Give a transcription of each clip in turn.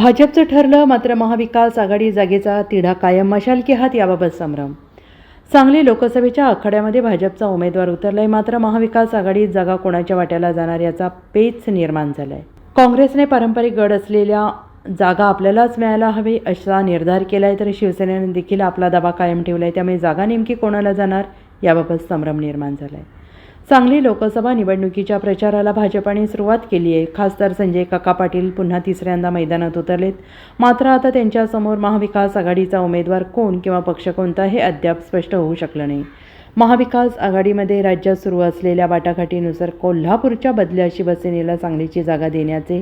भाजपचं ठरलं मात्र महाविकास आघाडी जागेचा तिढा कायम मशालकी हात याबाबत संभ्रम. सांगली लोकसभेच्या आखाड्यामध्ये भाजपचा उमेदवार उतरलाय मात्र महाविकास आघाडीत जागा कोणाच्या वाट्याला जाणार याचा पेच निर्माण झालाय. काँग्रेसने पारंपरिक गड असलेल्या जागा आपल्यालाच मिळायला हवी असा निर्धार केलाय तर शिवसेनेने देखील आपला दबा कायम ठेवलाय त्यामुळे जागा नेमकी कोणाला जाणार याबाबत संभ्रम निर्माण झालाय. सांगली लोकसभा निवडणुकीच्या प्रचाराला भाजपाने सुरुवात केली आहे. खासदार संजय काका पाटील पुन्हा तिसऱ्यांदा मैदानात उतरलेत. मात्र आता त्यांच्यासमोर महाविकास आघाडीचा उमेदवार कोण किंवा पक्ष कोणता हे अद्याप स्पष्ट होऊ शकलं नाही. महाविकास आघाडीमध्ये राज्यात सुरू असलेल्या वाटाघाटीनुसार कोल्हापूरच्या बदल्या शिवसेनेला सांगलीची जागा देण्याचे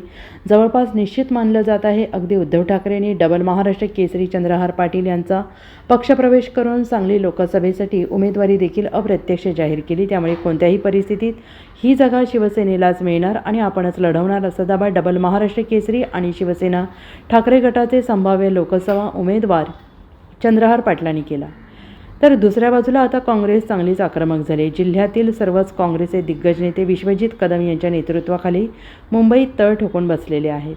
जवळपास निश्चित मानलं जात आहे. अगदी उद्धव ठाकरेंनी डबल महाराष्ट्र केसरी चंद्रहार पाटील यांचा पक्षप्रवेश करून सांगली लोकसभेसाठी उमेदवारी देखील अप्रत्यक्ष जाहीर केली. त्यामुळे कोणत्याही परिस्थितीत ही जागा शिवसेनेलाच मिळणार आणि आपणच लढवणार असा दाबा डबल महाराष्ट्र केसरी आणि शिवसेना ठाकरे गटाचे संभाव्य लोकसभा उमेदवार चंद्रहार पाटलांनी केला. तर दुसऱ्या बाजूला आता काँग्रेस चांगलीच आक्रमक झाली. जिल्ह्यातील सर्वच काँग्रेसचे दिग्गज नेते विश्वजित कदम यांच्या नेतृत्वाखाली मुंबईत तळ ठोकून बसलेले आहेत.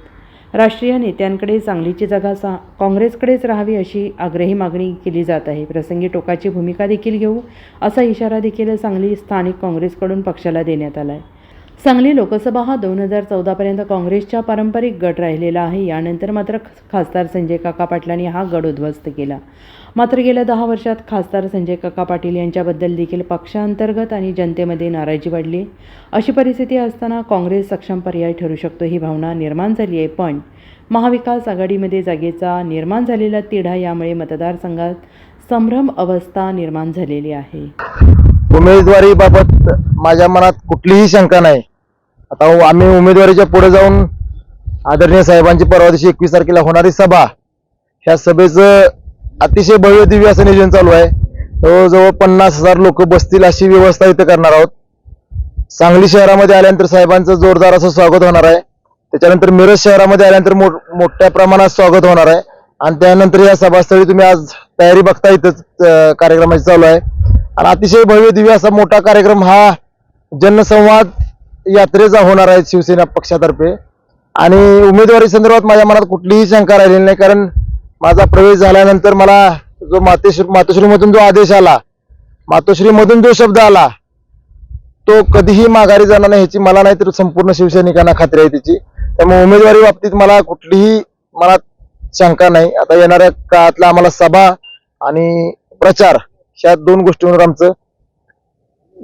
राष्ट्रीय नेत्यांकडे चांगलीची जागा सा काँग्रेसकडेच राहावी अशी आग्रही मागणी केली जात आहे. प्रसंगी टोकाची भूमिका देखील घेऊ असा इशारा देखील सांगली स्थानिक काँग्रेसकडून पक्षाला देण्यात आला आहे सांगली लोकसभा हा दोन हजार चौदापर्यंत काँग्रेसचा पारंपरिक गट राहिलेला आहे. यानंतर मात्र खासदार संजय काका पाटलांनी हा गड उद्ध्वस्त केला. मात्र गेल्या दहा वर्षात खासदार संजय काका पाटील यांच्याबद्दल देखील पक्षांतर्गत आणि जनतेमध्ये नाराजी वाढली. अशी परिस्थिती असताना काँग्रेस सक्षम पर्याय ठरू शकतो ही भावना निर्माण झाली आहे. पण महाविकास आघाडीमध्ये जागेचा निर्माण झालेला तिढा यामुळे मतदारसंघात संभ्रम अवस्था निर्माण झालेली आहे. उमेदवारीबाबत माझ्या मनात कुठलीही शंका नाही. आता हो, आम्ही उमेदवारीच्या पुढे जाऊन आदरणीय साहेबांची परवा दिवशी एकवीस तारखेला होणारी सभा ह्या सभेचं अतिशय भव्य दिव्य असं नियोजन चालू आहे. जवळजवळ पन्नास हजार लोक बसतील अशी व्यवस्था इथं करणार आहोत. सांगली शहरामध्ये आल्यानंतर साहेबांचं जोरदार असं स्वागत होणार आहे. त्याच्यानंतर मिरज शहरामध्ये आल्यानंतर मो मोठ्या प्रमाणात स्वागत होणार आहे. आणि त्यानंतर या सभास्थळी तुम्ही आज तयारी बघता इथंच कार्यक्रमाची चालू आहे. आणि अतिशय भव्य दिव्य असा मोठा कार्यक्रम हा जनसंवाद यात्रेचा होणार आहे शिवसेना पक्षातर्फे. आणि उमेदवारी संदर्भात माझ्या मनात कुठलीही शंका राहिलेली नाही कारण माझा प्रवेश झाल्यानंतर मला जो मातेश्री मातोश्रीमधून जो आदेश आला मातोश्रीमधून जो शब्द आला तो कधीही माघारी जाणार नाही ह्याची मला नाही तर संपूर्ण शिवसैनिकांना खात्री आहे त्याची त्यामुळे उमेदवारी बाबतीत मला कुठलीही मनात शंका नाही. आता येणाऱ्या काळातला आम्हाला सभा आणि प्रचार ह्या दोन गोष्टींवर आमचं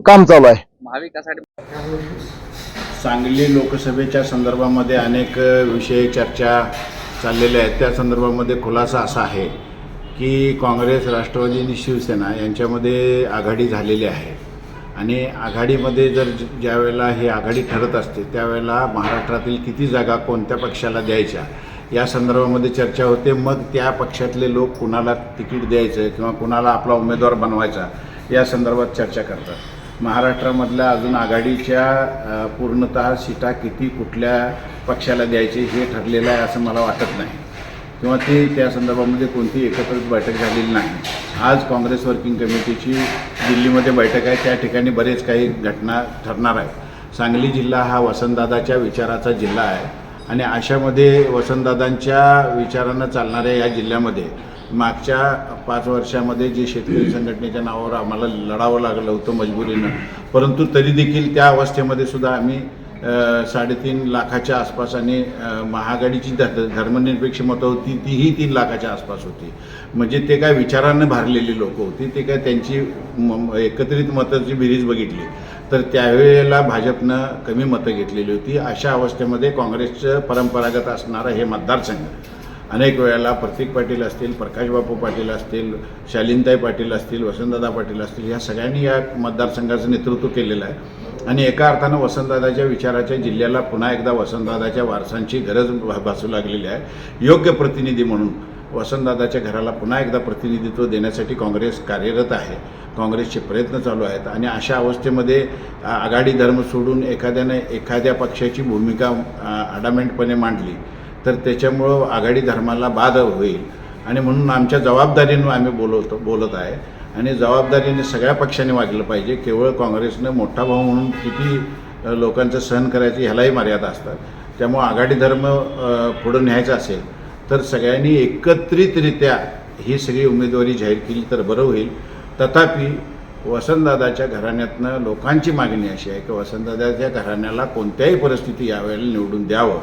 काम चालू आहे. सांगली लोकसभेच्या संदर्भामध्ये अनेक विषय चर्चा चाललेल्या आहेत. त्या संदर्भामध्ये खुलासा असा आहे की काँग्रेस राष्ट्रवादी आणि शिवसेना यांच्यामध्ये आघाडी झालेली आहे. आणि आघाडीमध्ये जर ज्यावेळेला ही आघाडी ठरत असते त्यावेळेला महाराष्ट्रातील किती जागा कोणत्या पक्षाला द्यायच्या? या संदर्भामध्ये चर्चा होते. मग त्या पक्षातले लोक कुणाला तिकीट द्यायचं किंवा कुणाला आपला उमेदवार बनवायचा या संदर्भात चर्चा करतात. महाराष्ट्रामधल्या अजून आघाडीच्या पूर्णत पूर्णतः सीटा किती कुठल्या पक्षाला द्यायची हे ठरलेलं आहे असं मला वाटत नाही. किंवा ते त्या संदर्भामध्ये कोणती एकत्रित बैठक झालेली नाही. आज काँग्रेस वर्किंग कमिटीची दिल्लीमध्ये बैठक आहे. त्या ठिकाणी बरेच काही घटना ठरणार आहेत. सांगली जिल्हा हा वसंतदादाच्या विचाराचा जिल्हा आहे. आणि अशामध्ये वसंतदादांच्या विचारानं चालणाऱ्या या जिल्ह्यामध्ये मागच्या पाच वर्षामध्ये जे शेतकरी संघटनेच्या नावावर आम्हाला लढावं लागलं होतं मजबुरीनं परंतु तरी देखील त्या अवस्थेमध्ये सुद्धा आम्ही साडेतीन लाखाच्या आसपास आणि अ, महाआघाडीची धर्मनिरपेक्ष मतं होती तीही तीन लाखाच्या आसपास होती. म्हणजे ते काय विचारानं भरलेली लोक होती ते काय त्यांची म- एकत्रित मताची बेरीज बघितली. तर त्यावेळेला भाजपनं कमी मतं घेतलेली होती. अशा अवस्थेमध्ये काँग्रेसचं परंपरागत असणारं हे मतदारसंघ अनेक वेळेला प्रतीक पाटील असतील प्रकाशबापू पाटील असतील शालिनताई पाटील असतील वसंतदादा पाटील असतील ह्या सगळ्यांनी या मतदारसंघाचं नेतृत्व केलेलं आहे. आणि एका अर्थानं वसंतदादाच्या विचाराच्या जिल्ह्याला पुन्हा एकदा वसंतदादाच्या वारसांची गरज भासू लागलेली आहे. योग्य प्रतिनिधी म्हणून वसंतदादाच्या घराला पुन्हा एकदा प्रतिनिधित्व देण्यासाठी काँग्रेस कार्यरत आहे. काँग्रेसचे प्रयत्न चालू आहेत आणि अशा अवस्थेमध्ये आघाडी धर्म सोडून एखाद्याने एखाद्या पक्षाची भूमिका अडामेंटपणे मांडली तर त्याच्यामुळं आघाडी धर्माला बाद होईल. आणि म्हणून आमच्या जबाबदारीनं आम्ही बोलवतो बोलत आहे. आणि जबाबदारीने सगळ्या पक्षांनी वागलं पाहिजे. केवळ काँग्रेसनं मोठा भाऊ म्हणून किती लोकांचं सहन करायचं ह्यालाही मर्यादा असतात. त्यामुळं आघाडी धर्म पुढं न्यायचा असेल तर सगळ्यांनी एकत्रितरित्या ही सगळी उमेदवारी जाहीर केली तर बरं होईल. तथापि वसंतदादाच्या घराण्यातनं लोकांची मागणी अशी आहे की वसंतदादाच्या घराण्याला कोणत्याही परिस्थिती यावेळेला निवडून द्यावं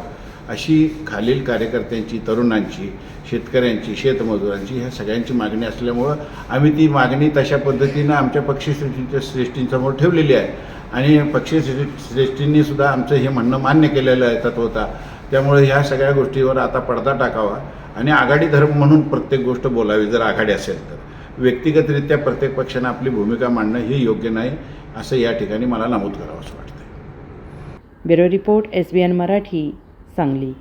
अशी खालील कार्यकर्त्यांची तरुणांची शेतकऱ्यांची शेतमजुरांची ह्या सगळ्यांची मागणी असल्यामुळं आम्ही ती मागणी तशा पद्धतीनं आमच्या पक्षश्रेष्ठींच्या श्रेष्ठींसमोर ठेवलेली आहे. आणि पक्षश्रे श्रेष्ठींनी सुद्धा आमचं हे म्हणणं मान्य केलेलं आहे तत्वता. त्यामुळे ह्या सगळ्या गोष्टीवर आता पडदा टाकावा आणि आघाडी धर्म म्हणून प्रत्येक गोष्ट बोलावी जर आघाडी असेल तर. व्यक्तिगतरित्या प्रत्येक पक्षानं आपली भूमिका मांडणं हे योग्य नाही असं या ठिकाणी मला नमूद करावं असं वाटतं bureau report S B N Marathi Sangli.